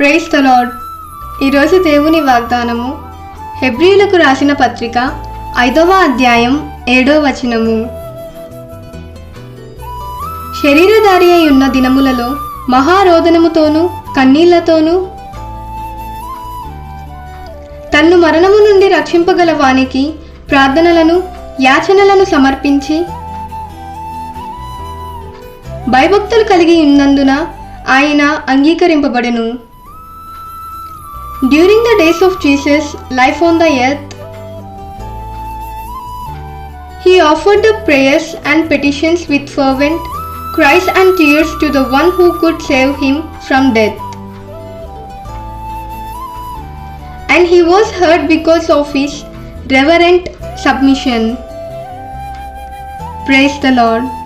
Praise the lord ఈరోజు దేవుని వాగ్దానము హెబ్రియులకు రాసిన పత్రిక ఐదవ అధ్యాయం ఏడో వచనము. శరీరధారి అయి ఉన్న దినములలో మహారోదనముతోనూ కన్నీళ్ళతోనూ తన్ను మరణము నుండి రక్షింపగల వానికి ప్రార్థనలను యాచనలను సమర్పించి భయభక్తులు కలిగి ఉన్నందున ఆయన అంగీకరింపబడెను. During the days of Jesus' life on the earth, he offered the prayers and petitions with fervent cries and tears to the one who could save him from death. And he was heard because of his reverent submission. Praise the Lord.